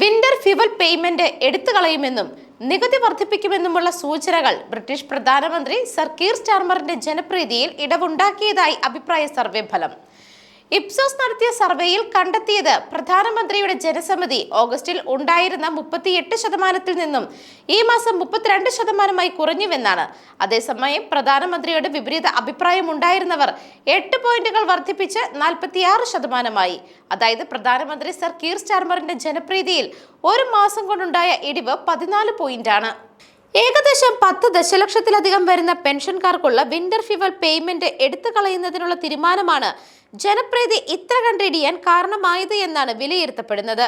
Winter fuel payment എടുത്തു കളയുമെന്നും നികുതി വർദ്ധിപ്പിക്കുമെന്നുമുള്ള സൂചനകൾ ബ്രിട്ടീഷ് പ്രധാനമന്ത്രി സർ കീർ സ്റ്റാർമറിന്റെ ജനപ്രീതിയിൽ ഇടവുണ്ടാക്കിയതായി അഭിപ്രായ സർവേ ഫലം. ഇപ്സോസ് നടത്തിയ സർവേയിൽ കണ്ടെത്തിയത് പ്രധാനമന്ത്രിയുടെ ജനസമിതി ഓഗസ്റ്റിൽ ഉണ്ടായിരുന്ന മുപ്പത്തിയെട്ട് ശതമാനത്തിൽ നിന്നും ഈ മാസം മുപ്പത്തിരണ്ട് ശതമാനമായി കുറഞ്ഞുവെന്നാണ്. അതേസമയം പ്രധാനമന്ത്രിയുടെ വിപരീത അഭിപ്രായം ഉണ്ടായിരുന്നവർ എട്ട് പോയിന്റുകൾ വർദ്ധിപ്പിച്ച് നാൽപ്പത്തിയാറ് ശതമാനമായി. അതായത് പ്രധാനമന്ത്രി സർ കീർ സ്റ്റാർമറിന്റെ ജനപ്രീതിയിൽ ഒരു മാസം കൊണ്ടുണ്ടായ ഇടിവ് പതിനാല് പോയിന്റാണ്. ഏകദേശം പത്ത് ദശലക്ഷത്തിലധികം വരുന്ന പെൻഷൻകാർക്കുള്ള വിന്റർ ഫ്യൂവൽ പേയ്മെന്റ് എടുത്തു കളയുന്നതിനുള്ള തീരുമാനമാണ് ജനപ്രീതി ഇത്ര കണ്ടിടിയാൻ കാരണമായത് എന്നാണ് വിലയിരുത്തപ്പെടുന്നത്.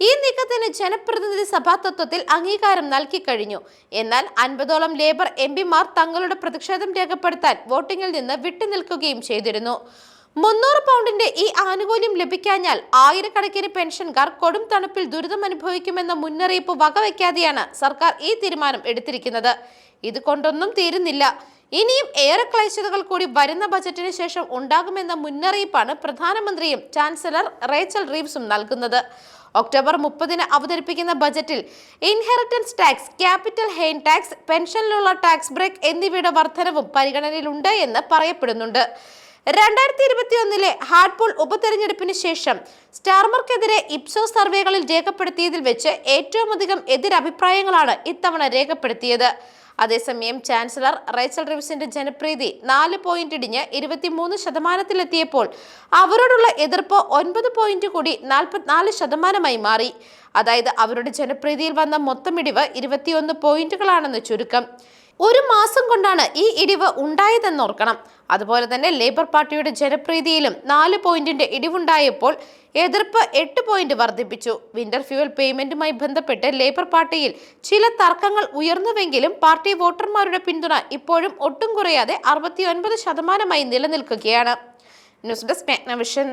ഈ നീക്കത്തിന് ജനപ്രതിനിധി സഭാ തത്വത്തിൽ അംഗീകാരം നൽകി കഴിഞ്ഞു. എന്നാൽ അൻപതോളം ലേബർ എം തങ്ങളുടെ പ്രതിഷേധം രേഖപ്പെടുത്താൻ വോട്ടിംഗിൽ നിന്ന് വിട്ടുനിൽക്കുകയും ചെയ്തിരുന്നു. മുന്നൂറ് പൗണ്ടിന്റെ ഈ ആനുകൂല്യം ലഭിക്കാഞ്ഞാൽ ആയിരക്കണക്കിന് പെൻഷൻകാർ കൊടും തണുപ്പിൽ ദുരിതം അനുഭവിക്കുമെന്ന മുന്നറിയിപ്പ് വകവയ്ക്കാതെയാണ് സർക്കാർ ഈ തീരുമാനം എടുത്തിരിക്കുന്നത്. ഇത് കൊണ്ടൊന്നും തീരുന്നില്ല. ഇനിയും ഏറെ ക്ലേശതകൾ കൂടി വരുന്ന ബജറ്റിന് ശേഷം ഉണ്ടാകുമെന്ന മുന്നറിയിപ്പാണ് പ്രധാനമന്ത്രിയും ചാൻസലർ റേച്ചൽ റീവ്സും നൽകുന്നത്. ഒക്ടോബർ മുപ്പതിന് അവതരിപ്പിക്കുന്ന ബജറ്റിൽ inheritance tax capital gain tax പെൻഷനിലുള്ള tax break എന്നിവയുടെ വർധനവും പരിഗണനയിലുണ്ട് എന്ന് പറയപ്പെടുന്നുണ്ട്. രണ്ടായിരത്തി ഇരുപത്തി ഒന്നിലെ ഹാർട്ട്പൂൾ ഉപതെരഞ്ഞെടുപ്പിന് ശേഷം സ്റ്റാർമർക്കെതിരെ ഇപ്സോ സർവേകളിൽ രേഖപ്പെടുത്തിയതിൽ വെച്ച് ഏറ്റവും അധികം എതിരഭിപ്രായങ്ങളാണ് ഇത്തവണ രേഖപ്പെടുത്തിയത്. അതേസമയം ചാൻസലർ റേച്ചൽ റിവ്സിന്റെ ജനപ്രീതി നാല് പോയിന്റ് ഇടിഞ്ഞ് ഇരുപത്തിമൂന്ന് ശതമാനത്തിലെത്തിയപ്പോൾ അവരോടുള്ള എതിർപ്പ് ഒൻപത് പോയിന്റ് കൂടി നാൽപ്പത്തിനാല് ശതമാനമായി മാറി. അതായത് അവരുടെ ജനപ്രീതിയിൽ വന്ന മൊത്തമിടിവ് ഇരുപത്തിയൊന്ന് പോയിന്റുകളാണെന്ന് ചുരുക്കം. ഒരു മാസം കൊണ്ടാണ് ഈ ഇടിവ് ഉണ്ടായതെന്നോർക്കണം അതുപോലെ തന്നെ ലേബർ പാർട്ടിയുടെ ജനപ്രീതിയിലും നാല് പോയിന്റിന്റെ ഇടിവുണ്ടായപ്പോൾ എതിർപ്പ് എട്ട് പോയിന്റ് വർദ്ധിപ്പിച്ചു. വിന്റർ ഫ്യൂവൽ പേയ്മെന്റുമായി ബന്ധപ്പെട്ട് ലേബർ പാർട്ടിയിൽ ചില തർക്കങ്ങൾ ഉയർന്നുവെങ്കിലും പാർട്ടി വോട്ടർമാരുടെ പിന്തുണ ഇപ്പോഴും ഒട്ടും കുറയാതെ അറുപത്തിയൊൻപത് ശതമാനമായി നിലനിൽക്കുകയാണ്. News desk മെഗ്നവിഷൻ.